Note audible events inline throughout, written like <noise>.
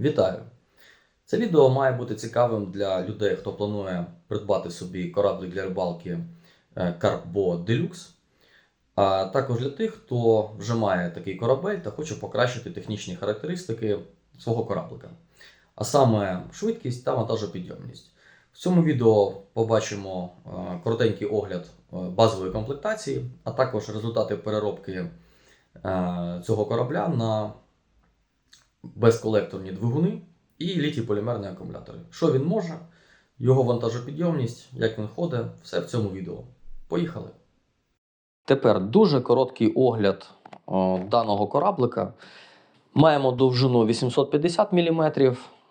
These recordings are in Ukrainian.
Вітаю! Це відео має бути цікавим для людей, хто планує придбати собі кораблик для рибалки е, Carbo Deluxe, а також для тих, хто вже має такий корабель та хоче покращити технічні характеристики свого кораблика, а саме швидкість та вантажопідйомність. В цьому відео побачимо е, коротенький огляд е, базової комплектації, а також результати переробки е, цього корабля на безколекторні двигуни і літій-полімерні акумулятори. Що він може, його вантажопідйомність, як він ходить, все в цьому відео. Поїхали. Тепер дуже короткий огляд о, даного кораблика. Маємо довжину 850 мм,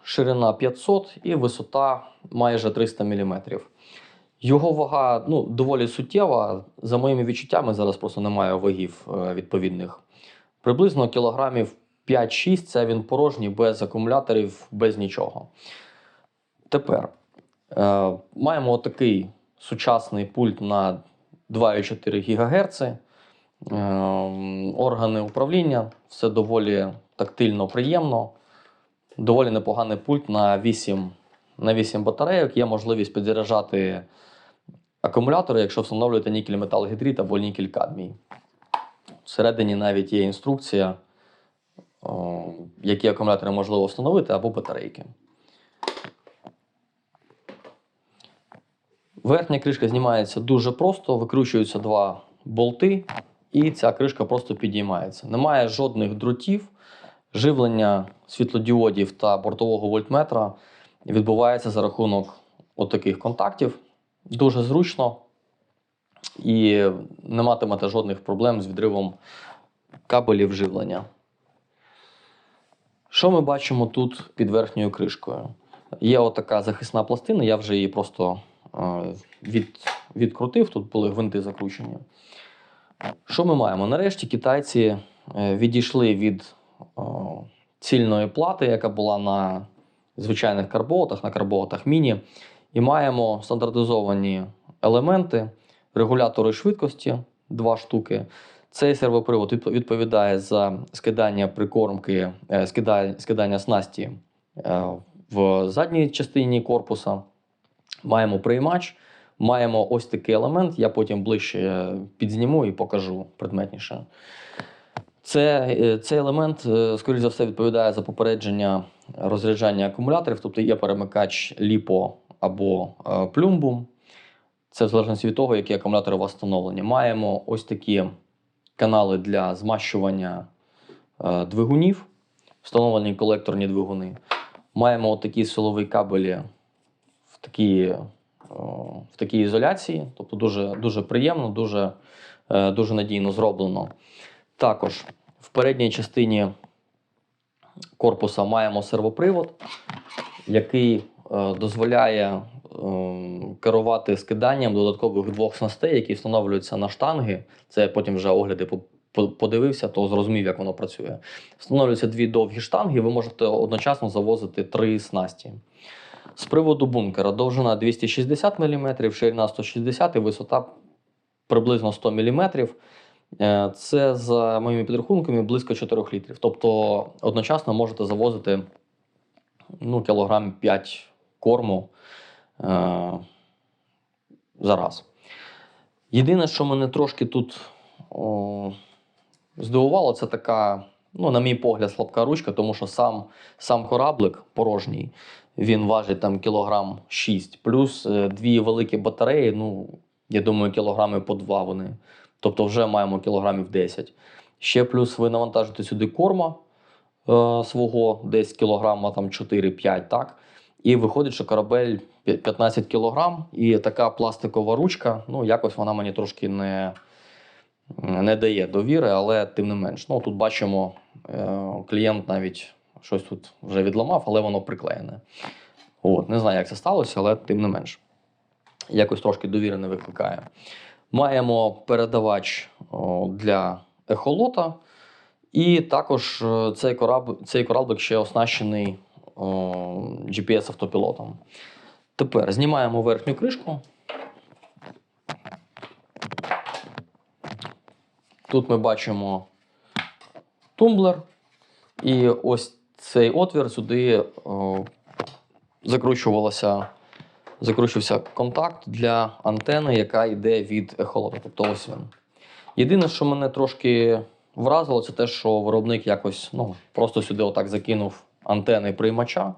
ширина 500 і висота майже 300 мм. Його вага ну, доволі суттєва. За моїми відчуттями, зараз просто немає вагів е, відповідних. Приблизно кілограмів 5-6 це він порожній, без акумуляторів, без нічого. Тепер е, маємо такий сучасний пульт на 2,4 ГГц. Е, органи управління, все доволі тактильно приємно. Доволі непоганий пульт на 8, на 8 батарейок. Є можливість підзаряджати акумулятори, якщо встановлюєте нікель металгідрид або нікель кадмій. Всередині навіть є інструкція які акумулятори можливо встановити, або батарейки. Верхня кришка знімається дуже просто, викручуються два болти, і ця кришка просто підіймається. Немає жодних дротів, живлення світлодіодів та бортового вольтметра відбувається за рахунок отаких контактів. Дуже зручно і не матимете жодних проблем з відривом кабелів живлення. Що ми бачимо тут під верхньою кришкою? Є отака захисна пластина, я вже її просто е, від, відкрутив, тут були гвинти закручені. Що ми маємо? Нарешті китайці е, відійшли від е, цільної плати, яка була на звичайних карботах, на карботах міні, і маємо стандартизовані елементи, регулятори швидкості, два штуки. Цей сервопривод відповідає за скидання прикормки, е, скидання, снасті е, в задній частині корпуса. Маємо приймач, маємо ось такий елемент. Я потім ближче підзніму і покажу предметніше. Це, е, цей елемент, е, скоріш за все, відповідає за попередження розряджання акумуляторів, тобто є перемикач ліпо або е, плюмбум. Це в залежності від того, які акумулятори у вас встановлені. Маємо ось такі канали для змащування е, двигунів, встановлені колекторні двигуни. Маємо от такі силові кабелі в такій, е, в такій ізоляції, тобто дуже, дуже приємно, дуже, е, дуже надійно зроблено. Також в передній частині корпуса маємо сервопривод, який дозволяє керувати скиданням додаткових двох снастей, які встановлюються на штанги. Це я потім вже огляди по- по- подивився, то зрозумів, як воно працює. Встановлюються дві довгі штанги, ви можете одночасно завозити три снасті. З приводу бункера довжина 260 мм, ширина 160 і висота приблизно 100 мм. Е, Це за моїми підрахунками близько 4 літрів. Тобто одночасно можете завозити ну, кілограм 5 корму е, за раз. Єдине, що мене трошки тут о, здивувало, це така, ну, на мій погляд, слабка ручка, тому що сам, сам кораблик порожній, він важить там кілограм 6, плюс е, дві великі батареї, ну, я думаю, кілограми по два вони. Тобто вже маємо кілограмів 10. Ще плюс ви навантажите сюди корма е, свого, десь кілограма там 4-5, так? І виходить, що корабель 15 кілограм, і така пластикова ручка, ну, якось вона мені трошки не, не дає довіри, але тим не менш. Ну, тут бачимо, е, клієнт навіть щось тут вже відламав, але воно приклеєне. От, не знаю, як це сталося, але тим не менш. Якось трошки довіри не викликає. Маємо передавач для ехолота, і також е, цей, кораб, цей кораблик ще оснащений GPS-автопілотом. Тепер знімаємо верхню кришку. Тут ми бачимо тумблер. І ось цей отвір сюди о, закручувалося, закручувався контакт для антени, яка йде від ехолота. Тобто ось він. Єдине, що мене трошки вразило, це те, що виробник якось ну, просто сюди отак закинув антени приймача.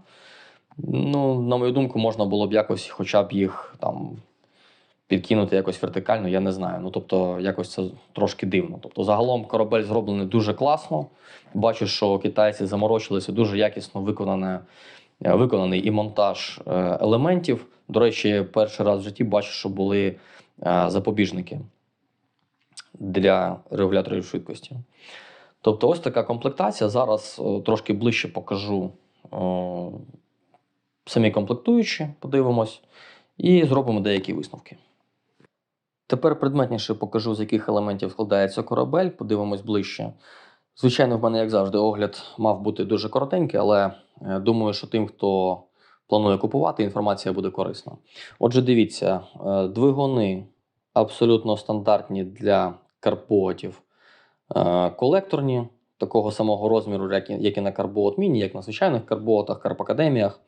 Ну, на мою думку, можна було б якось хоча б їх там підкинути якось вертикально, я не знаю. Ну, тобто, якось це трошки дивно. Тобто, загалом корабель зроблений дуже класно. Бачу, що китайці заморочилися дуже якісно виконане, е, виконаний і монтаж е, елементів. До речі, перший раз в житті бачу, що були е, запобіжники для регуляторів швидкості. Тобто, ось така комплектація. Зараз трошки ближче покажу самі комплектуючі, подивимось, і зробимо деякі висновки. Тепер предметніше покажу, з яких елементів складається корабель, подивимось ближче. Звичайно, в мене, як завжди, огляд мав бути дуже коротенький, але е, думаю, що тим, хто планує купувати, інформація буде корисна. Отже, дивіться, е, двигуни абсолютно стандартні для карпотів, е, колекторні, такого самого розміру, як і, на карбот міні, як на звичайних карботах, карпакадеміях.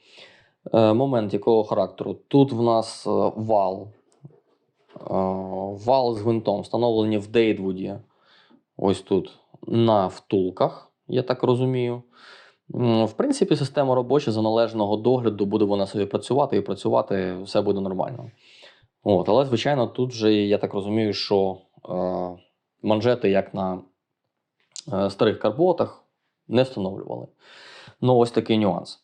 Е, Момент якого характеру? Тут в нас е, вал. Е, Вал з гвинтом встановлені в Дейтвуді. Ось тут на втулках, я так розумію. В принципі, система робоча за належного догляду буде вона собі працювати і працювати все буде нормально. От, але, звичайно, тут же я так розумію, що е, манжети, як на е, старих карботах, не встановлювали. Ну, ось такий нюанс.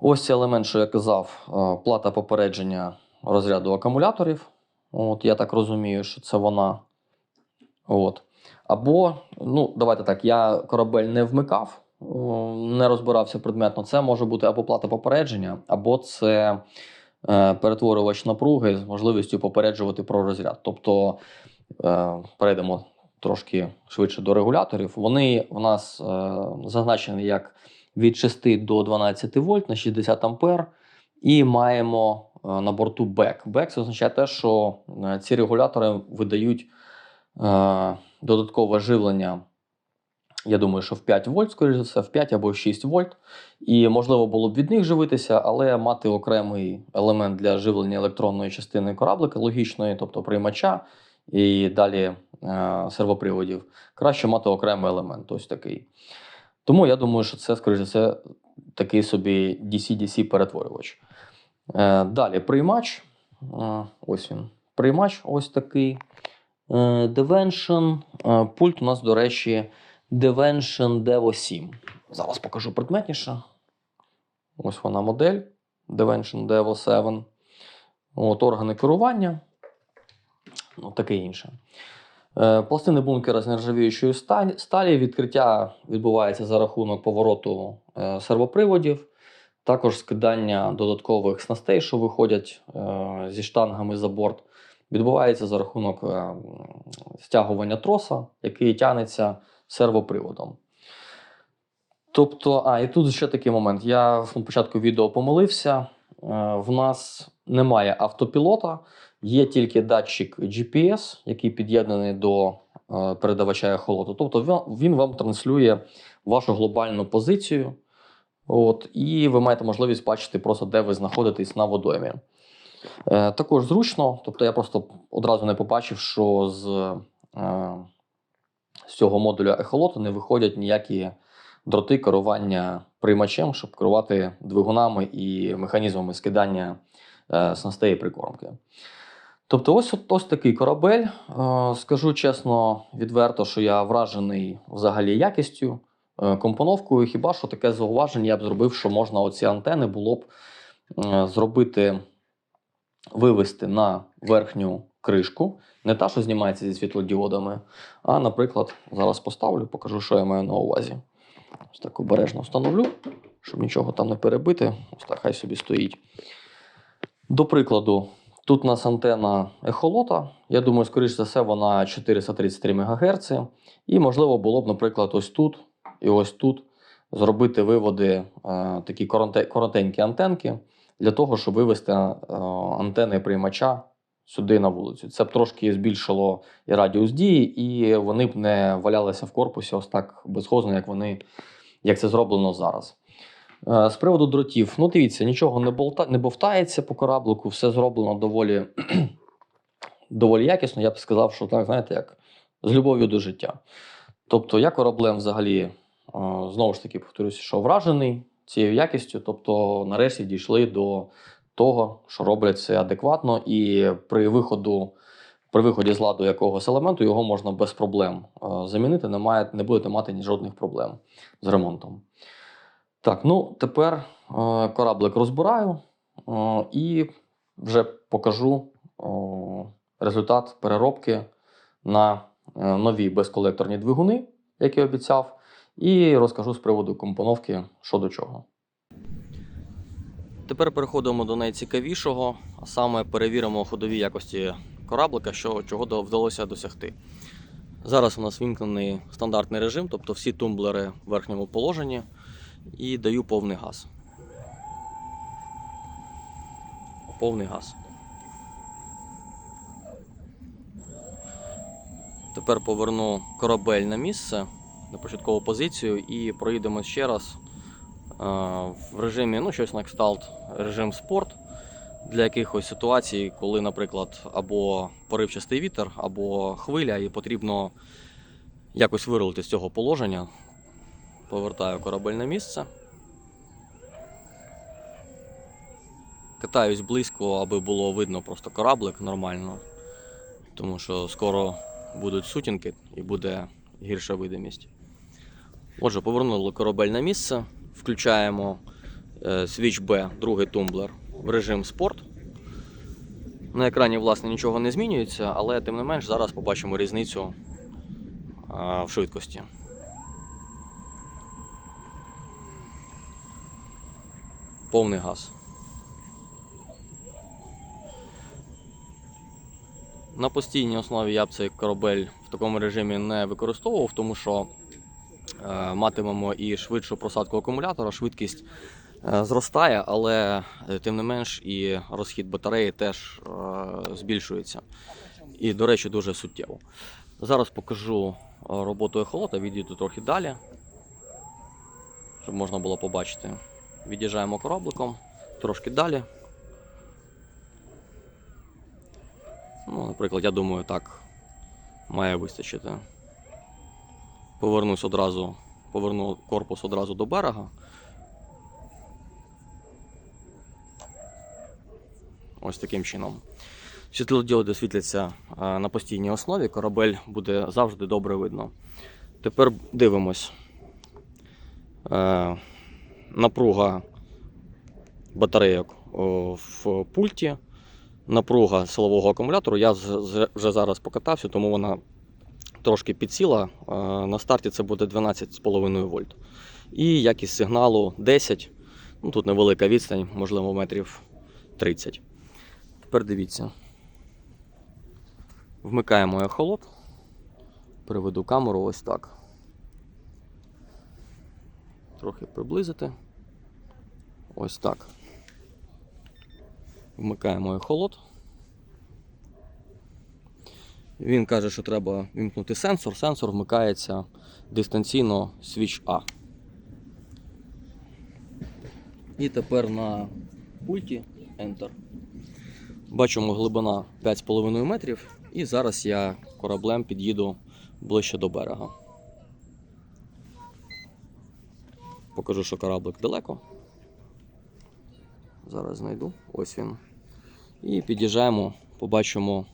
Ось елемент, що я казав, е, плата попередження розряду акумуляторів. От, я так розумію, що це вона. От. Або, ну, давайте так, я корабель не вмикав, не розбирався предметно. Це може бути або плата попередження, або це е, перетворювач напруги з можливістю попереджувати про розряд. Тобто е, перейдемо трошки швидше до регуляторів. Вони в нас зазначені як від 6 до 12 вольт на 60 ампер. І маємо е, на борту бек. Бек це означає те, що е, ці регулятори видають е, додаткове живлення. Я думаю, що в 5 вольт, скоріш за все, в 5 або в 6 вольт. І можливо було б від них живитися, але мати окремий елемент для живлення електронної частини кораблика, логічної, тобто приймача, і далі сервоприводів, краще мати окремий елемент, ось такий. Тому я думаю, що це, скоріш за все, такий собі DC-DC перетворювач. Е, далі приймач. Е, ось він. Приймач ось такий. Е. Е, пульт у нас, до речі, Devention Devo 7. Зараз покажу предметніше. Ось вона модель. Devention Devo 7. От, органи керування. Ну, таке інше. Е, Пластини бункера з нержавіючої сталі. Відкриття відбувається за рахунок повороту е, сервоприводів, також скидання додаткових снастей, що виходять е, зі штангами за борт. Відбувається за рахунок стягування троса, який тягнеться сервоприводом. Тобто, а, і тут ще такий момент. Я на початку відео помилився. В нас немає автопілота, є тільки датчик GPS, який під'єднаний до е, передавача ехолоту. Тобто він- вам транслює вашу глобальну позицію. От, і ви маєте можливість бачити просто, де ви знаходитесь на водоймі. Е, також зручно, тобто я просто одразу не побачив, що з, е, з цього модуля ехолоту не виходять ніякі дроти керування приймачем, щоб керувати двигунами і механізмами скидання е, снастей і прикормки. Тобто, ось, ось такий корабель. Е, скажу чесно, відверто, що я вражений взагалі якістю, е, компоновкою. Хіба що таке зауваження я б зробив, що можна оці антени було б е, зробити, вивести на верхню кришку, не та, що знімається зі світлодіодами, а, наприклад, зараз поставлю, покажу, що я маю на увазі. Ось так обережно встановлю, щоб нічого там не перебити. Ось так хай собі стоїть. До прикладу, тут у нас антена ехолота. Я думаю, скоріш за все, вона 433 МГц. І можливо було б, наприклад, ось тут і ось тут зробити виводи, е, такі коротенькі антенки, для того, щоб вивести е, антени приймача сюди на вулицю. Це б трошки збільшило і радіус дії, і вони б не валялися в корпусі ось так безхозно, як вони як це зроблено зараз. Е, З приводу дротів, ну дивіться, нічого не, болта, не бовтається по кораблику, все зроблено доволі, <clears throat> доволі якісно. Я б сказав, що так, знаєте, як з любов'ю до життя. Тобто, я кораблем взагалі, е, знову ж таки, повторюся, що вражений цією якістю. Тобто, нарешті дійшли до того, що роблять це адекватно, і при виходу. При виході з ладу якогось елементу його можна без проблем е, замінити, немає, не будете мати ні жодних проблем з ремонтом. Так, ну тепер е, кораблик розбираю е, і вже покажу результат переробки на е, нові безколекторні двигуни, як і обіцяв, і розкажу з приводу компоновки що до чого. Тепер переходимо до найцікавішого, а саме перевіримо ходові якості кораблика, що, чого вдалося досягти. Зараз у нас вімкнений стандартний режим, тобто всі тумблери в верхньому положенні, і даю повний газ. Повний газ. Тепер поверну корабель на місце, на початкову позицію, і проїдемо ще раз е, в режимі, ну, щось на кшталт режим спорт для якихось ситуацій, коли, наприклад, або поривчастий вітер, або хвиля, і потрібно якось вирулити з цього положення. Повертаю корабель на місце. Катаюсь близько, аби було видно просто кораблик нормально, тому що скоро будуть сутінки і буде гірша видимість. Отже, повернули корабель на місце, включаємо е, Switch B, другий тумблер, в режим спорт. На екрані, власне, нічого не змінюється, але тим не менш зараз побачимо різницю а, в швидкості. Повний газ. На постійній основі я б цей корабель в такому режимі не використовував, тому що е, матимемо і швидшу просадку акумулятора, швидкість е, зростає, але е, тим не менш і розхід батареї теж е, збільшується. І, до речі, дуже суттєво. Зараз покажу е, роботу ехолота, відійду трохи далі, щоб можна було побачити. Від'їжджаємо корабликом трошки далі. Ну, наприклад, я думаю, так має вистачити. Повернусь одразу, поверну корпус одразу до берега. Ось таким чином. Світлодіоди світляться е, на постійній основі, корабель буде завжди добре видно. Тепер дивимось. Напруга батарейок в пульті, напруга силового акумулятору. Я вже зараз покатався, тому вона трошки підсіла. Е, На старті це буде 12,5 вольт. І якість сигналу 10. Ну, тут невелика відстань, можливо, метрів 30. Тепер дивіться. Вмикаємо ехолот. Приведу камеру ось так. Трохи приблизити. Ось так. Вмикаємо ехолот. Він каже, що треба вімкнути сенсор. Сенсор вмикається дистанційно свіч А. І тепер на пульті Enter. Бачимо глибина 5,5 метрів. І зараз я кораблем під'їду ближче до берега. Покажу, що кораблик далеко. Зараз знайду. Ось він. І під'їжджаємо, побачимо,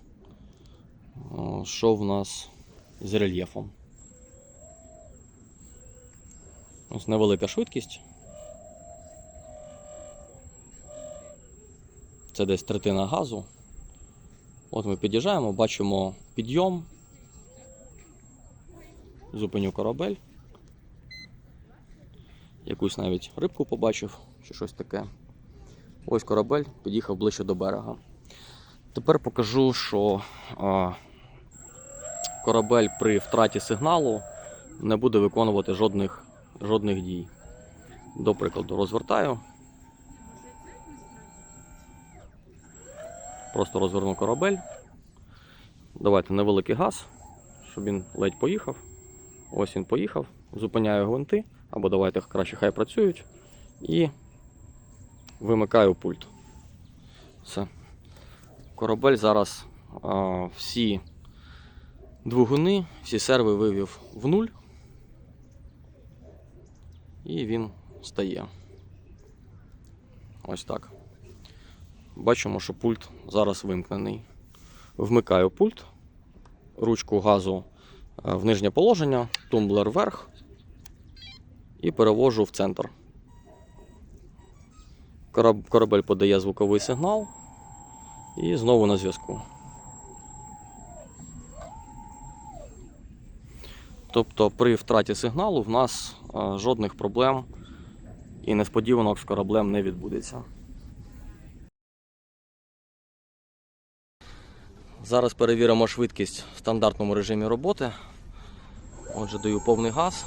що в нас з рельєфом. Ось невелика швидкість. Це десь третина газу. От ми під'їжджаємо, бачимо підйом. Зупиню корабель. Якусь навіть рибку побачив, чи щось таке. Ось корабель під'їхав ближче до берега. Тепер покажу, що а, корабель при втраті сигналу не буде виконувати жодних, жодних дій. До прикладу, розвертаю. Просто розверну корабель. Давайте невеликий газ, щоб він ледь поїхав. Ось він поїхав. Зупиняю гвинти, або давайте краще хай працюють. І вимикаю пульт. Все. Корабель зараз а, всі двигуни, всі серви вивів в нуль. І він стає. Ось так. Бачимо, що пульт зараз вимкнений. Вмикаю пульт, ручку газу в нижнє положення, тумблер вверх і перевожу в центр. Кораб- Корабель подає звуковий сигнал і знову на зв'язку. Тобто при втраті сигналу в нас е, жодних проблем і несподіванок з кораблем не відбудеться. Зараз перевіримо швидкість в стандартному режимі роботи. Отже, даю повний газ.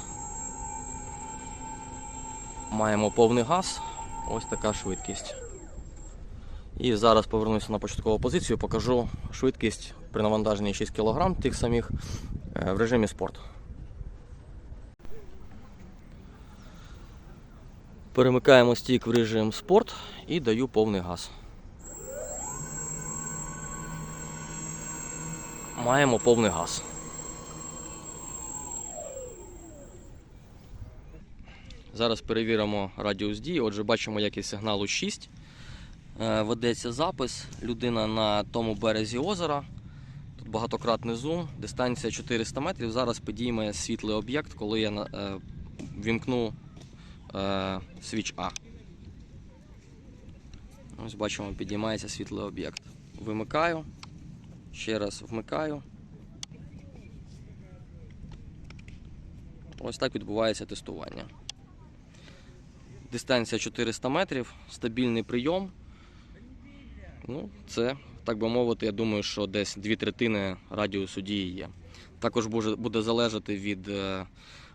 Маємо повний газ. Ось така швидкість. І зараз повернуся на початкову позицію, покажу швидкість при навантаженні 6 кг тих самих е, в режимі спорт. Перемикаємо стік в режим спорт і даю повний газ. Маємо повний газ. Зараз перевіримо радіус дії. Отже, бачимо якість сигналу 6. Е, Ведеться запис. Людина на тому березі озера. Тут багатократний зум, дистанція 400 метрів. Зараз підійме світлий об'єкт, коли я е, вімкну е, свіч А. Ось бачимо, підіймається світлий об'єкт. Вимикаю. Ще раз вмикаю. Ось так відбувається тестування. Дистанція 400 метрів, стабільний прийом. Ну, це, так би мовити, я думаю, що десь дві третини радіусу дії є. Також буде, залежати від е,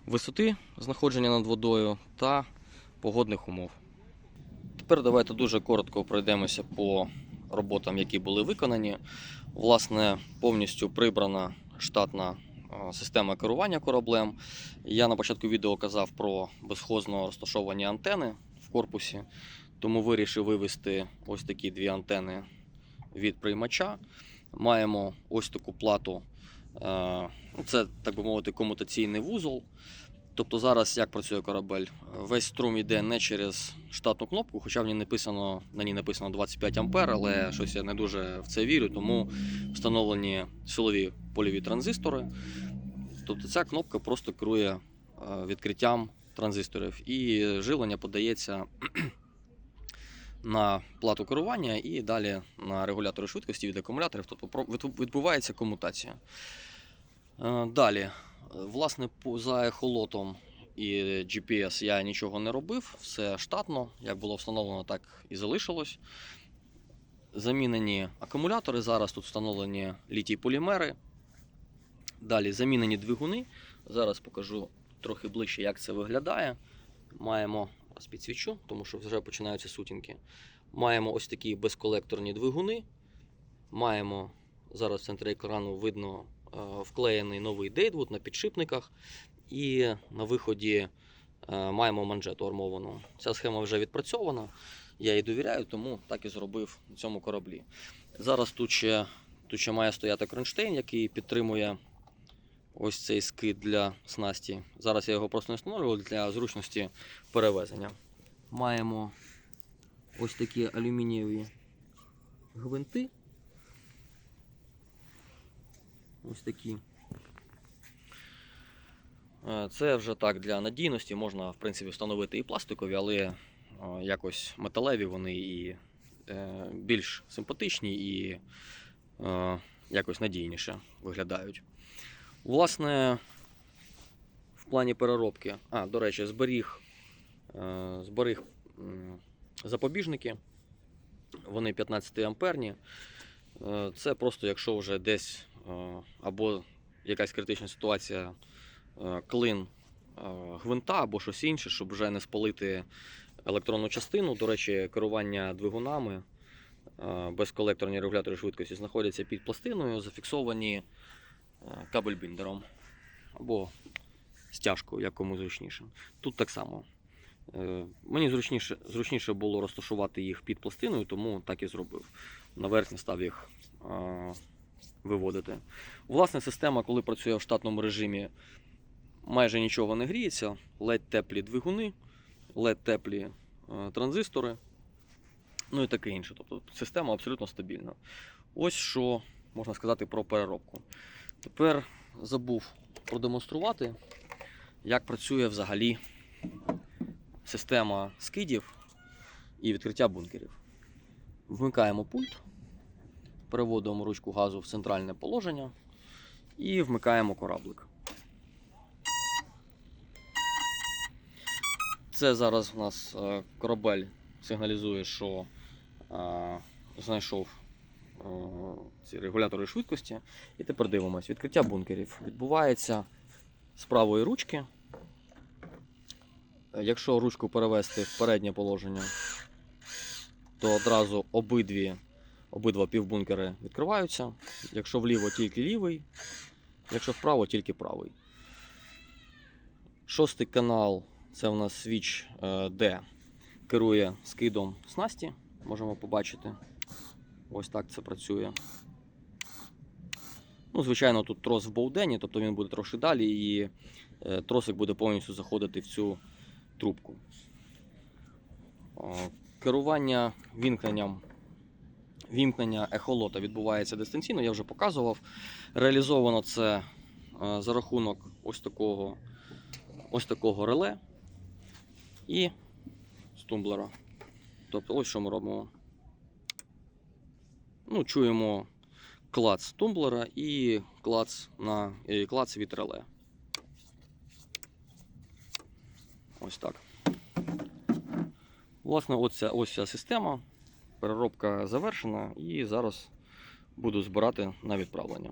висоти знаходження над водою та погодних умов. Тепер давайте дуже коротко пройдемося по роботам, які були виконані. Власне, повністю прибрана штатна система керування кораблем. Я на початку відео казав про безхозно розташовані антени в корпусі, тому вирішив вивести ось такі дві антени від приймача. Маємо ось таку плату. е, Це, так би мовити, комутаційний вузол. Тобто зараз як працює корабель? Весь струм йде не через штатну кнопку, хоча в ній написано, на ній написано 25 ампер, але щось я не дуже в це вірю, тому встановлені силові польові транзистори. Тобто ця кнопка просто керує е, відкриттям транзисторів. І живлення подається <clears throat> на плату керування і далі на регулятори швидкості від акумуляторів. Тобто відбувається комутація. Е, Далі, власне, за ехолотом і GPS я нічого не робив, все штатно, як було встановлено, так і залишилось. Замінені акумулятори, зараз тут встановлені літій полімери. Далі замінені двигуни. Зараз покажу трохи ближче, як це виглядає. Маємо зараз підсвічу, тому що вже починаються сутінки. Маємо ось такі безколекторні двигуни. Маємо зараз в центрі екрану видно вклеєний новий Дейтвуд на підшипниках. І на виході е, маємо манжету армовану. Ця схема вже відпрацьована. Я їй довіряю, тому так і зробив на цьому кораблі. Зараз тут ще, тут ще має стояти кронштейн, який підтримує ось цей скид для снасті. Зараз я його просто не встановлював для зручності перевезення. Маємо ось такі алюмінієві гвинти. Ось такі. Е, Це вже так для надійності можна в принципі встановити і пластикові, але е, якось металеві вони і е, більш симпатичні і якось надійніше виглядають. Власне, в плані переробки, а, до речі, зберіг, зберіг запобіжники. Вони 15 амперні. Це просто якщо вже десь або якась критична ситуація, е, клин е, гвинта або щось інше, щоб вже не спалити електронну частину. До речі, керування двигунами е, безколекторні регулятори швидкості знаходяться під пластиною, зафіксовані е, кабель-біндером або стяжкою, як кому зручніше. Тут так само. Е, Мені зручніше, зручніше було розташувати їх під пластиною, тому так і зробив. На верхній став їх е, виводити. Власне, система, коли працює в штатному режимі, майже нічого не гріється. Ледь теплі двигуни, ледь теплі е, транзистори, ну і таке інше. Тобто система абсолютно стабільна. Ось що можна сказати про переробку. Тепер забув продемонструвати, як працює взагалі система скидів і відкриття бункерів. Вмикаємо пульт, переводимо ручку газу в центральне положення і вмикаємо кораблик. Це зараз у нас е, корабель сигналізує, що е, знайшов е, ці регулятори швидкості. І тепер дивимось. Відкриття бункерів відбувається з правої ручки. Якщо ручку перевести в переднє положення, то одразу обидві, обидва півбункери відкриваються. Якщо вліво тільки лівий, якщо вправо тільки правий. Шостий канал це у нас свіч е, D керує скидом снасті. Можемо побачити. Ось так це працює. Ну, звичайно, тут трос в боудені, тобто він буде трошки далі, і е, тросик буде повністю заходити в цю трубку. Керування вімкненням. Вімкнення ехолота відбувається дистанційно, я вже показував. Реалізовано це е, за рахунок ось такого, ось такого реле і з тумблера. Тобто, ось що ми робимо. Ну, чуємо клац тумблера і клац, на, і клац від реле. Ось так. Власне, ось ця, ось ця система. Переробка завершена і зараз буду збирати на відправлення.